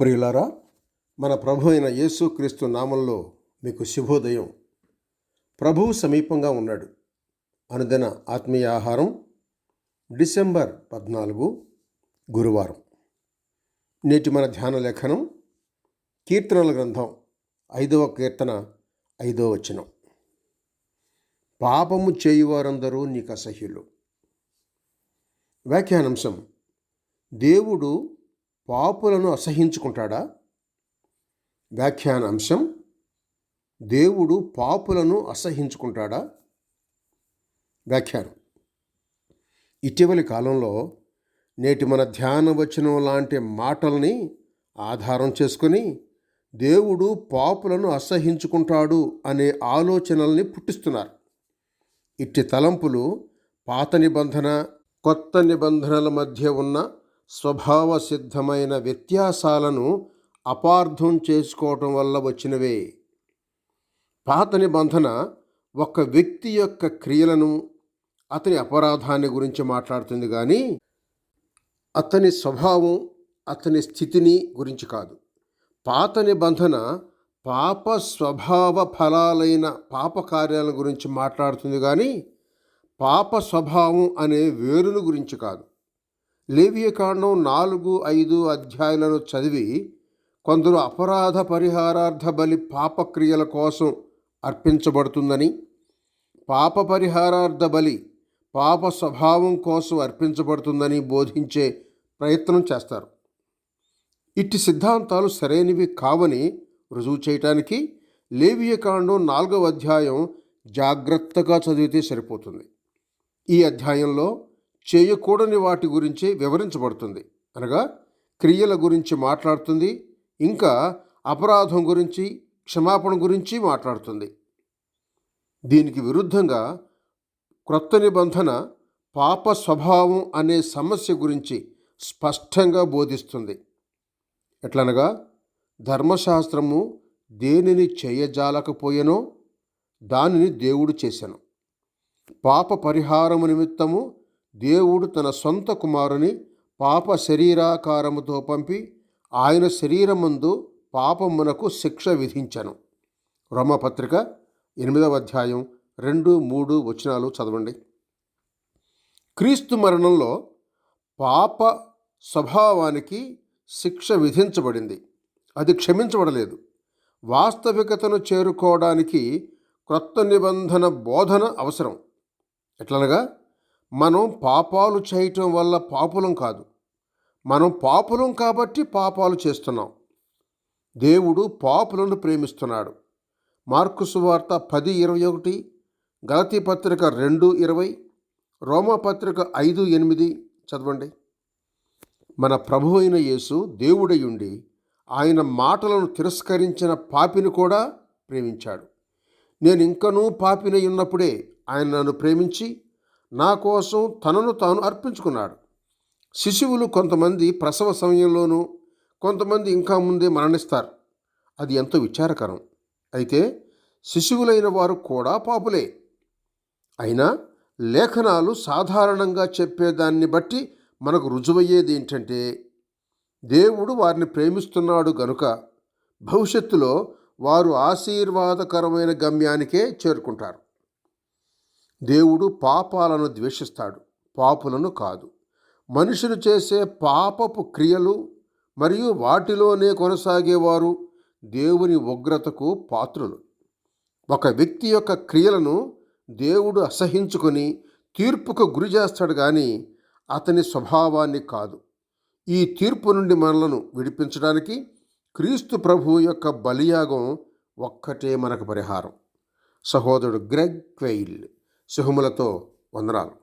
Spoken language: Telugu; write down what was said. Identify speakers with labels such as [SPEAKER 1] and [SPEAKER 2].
[SPEAKER 1] ప్రియులారా మన ప్రభు అయిన యేసుక్రీస్తు నామంలో మీకు శుభోదయం. ప్రభువు సమీపంగా ఉన్నాడు. అనుదిన ఆత్మీయ ఆహారం డిసెంబర్ పద్నాలుగు గురువారం. నేటి మన ధ్యాన లేఖనం కీర్తనల గ్రంథం ఐదవ కీర్తన ఐదవ వచనం. పాపము చేయువారందరూ నీకు అసహ్యులు. వ్యాఖ్యానాంశం దేవుడు పాపులను అసహించుకుంటాడా? వ్యాఖ్యానాంశం దేవుడు పాపులను అసహించుకుంటాడా? వ్యాఖ్యానం. ఇటీవలి కాలంలో నేటి మన ధ్యాన వచనం లాంటి మాటల్ని ఆధారం చేసుకొని దేవుడు పాపులను అసహించుకుంటాడు అనే ఆలోచనల్ని పుట్టిస్తున్నారు. ఇట్టి తలంపులు పాత నిబంధన కొత్త నిబంధనల మధ్య ఉన్న స్వభావ సిద్ధమైన వ్యత్యాసాలను అపార్థం చేసుకోవటం వల్ల వచ్చినవే. పాత నిబంధన ఒక వ్యక్తి యొక్క క్రియలను అతని అపరాధాన్ని గురించి మాట్లాడుతుంది కానీ అతని స్వభావం అతని స్థితిని గురించి కాదు. పాత నిబంధన పాప స్వభావ ఫలాలైన పాప కార్యాల గురించి మాట్లాడుతుంది కానీ పాప స్వభావం అనే వేరుల గురించి కాదు. లేవియకాండం నాలుగు ఐదు అధ్యాయులను చదివి కొందరు అపరాధ పరిహారార్థ బలి పాపక్రియల కోసం అర్పించబడుతుందని పాప పరిహారార్థ బలి పాప స్వభావం కోసం అర్పించబడుతుందని బోధించే ప్రయత్నం చేస్తారు. ఇట్టి సిద్ధాంతాలు సరైనవి కావని రుజువు చేయటానికి లేవియకాండం నాలుగవ అధ్యాయం జాగ్రత్తగా చదివితే సరిపోతుంది. ఈ అధ్యాయంలో చేయకూడని వాటి గురించి వివరించబడుతుంది. అనగా క్రియల గురించి మాట్లాడుతుంది ఇంకా అపరాధం గురించి క్షమాపణ గురించి మాట్లాడుతుంది. దీనికి విరుద్ధంగా క్రొత్త నిబంధన పాప స్వభావం అనే సమస్య గురించి స్పష్టంగా బోధిస్తుంది. ఎట్లనగా ధర్మశాస్త్రము దేనిని చేయజాలకపోయెనో దానిని దేవుడు చేశాను పాప పరిహారము నిమిత్తము దేవుడు తన సొంత కుమారుని పాప శరీరాకారముతో పంపి ఆయన శరీరమందు పాపమునకు శిక్ష విధించను. రోమపత్రిక ఎనిమిదవ అధ్యాయం రెండు మూడు వచనాలు చదవండి. క్రీస్తు మరణంలో పాప స్వభావానికి శిక్ష విధించబడింది. అది క్షమించబడలేదు. వాస్తవికతను చేరుకోవడానికి క్రొత్త నిబంధన బోధన అవసరం. ఎట్లనగా మనం పాపాలు చేయటం వల్ల పాపులం కాదు. మనం పాపులం కాబట్టి పాపాలు చేస్తున్నాం. దేవుడు పాపులను ప్రేమిస్తున్నాడు. మార్కు సువార్త పది ఇరవై ఒకటి గలతీ పత్రిక రెండు ఇరవై రోమపత్రిక ఐదు ఎనిమిది. చదవండి. మన ప్రభు అయిన యేసు దేవుడై ఉండి ఆయన మాటలను తిరస్కరించిన పాపిని కూడా ప్రేమించాడు. నేను ఇంకనూ పాపినై ఉన్నప్పుడే ఆయన నన్ను ప్రేమించి నా కోసం తనను తాను అర్పించుకున్నాడు. శిశువులు కొంతమంది ప్రసవ సమయంలోనూ కొంతమంది ఇంకా ముందే మరణిస్తారు. అది ఎంతో విచారకరం. అయితే శిశువులైన వారు కూడా పాపులే. అయినా లేఖనాలు సాధారణంగా చెప్పేదాన్ని బట్టి మనకు రుజువయ్యేది ఏంటంటే దేవుడు వారిని ప్రేమిస్తున్నాడు గనుక భవిష్యత్తులో వారు ఆశీర్వాదకరమైన గమ్యానికే చేరుకుంటారు. దేవుడు పాపాలను ద్వేషిస్తాడు. పాపులను కాదు. మనుషులు చేసే పాపపు క్రియలు మరియు వాటిలోనే కొనసాగేవారు దేవుని ఉగ్రతకు పాత్రులు. ఒక వ్యక్తి యొక్క క్రియలను దేవుడు అసహించుకొని తీర్పుకు గురి చేస్తాడు కానీ అతని స్వభావాన్ని కాదు. ఈ తీర్పు నుండి మనలను విడిపించడానికి క్రీస్తు ప్రభు యొక్క బలియాగం ఒక్కటే మనకు పరిహారం. సహోదరుడు గ్రెగ్ క్వెయిల్. శుభములతో వందనాలు.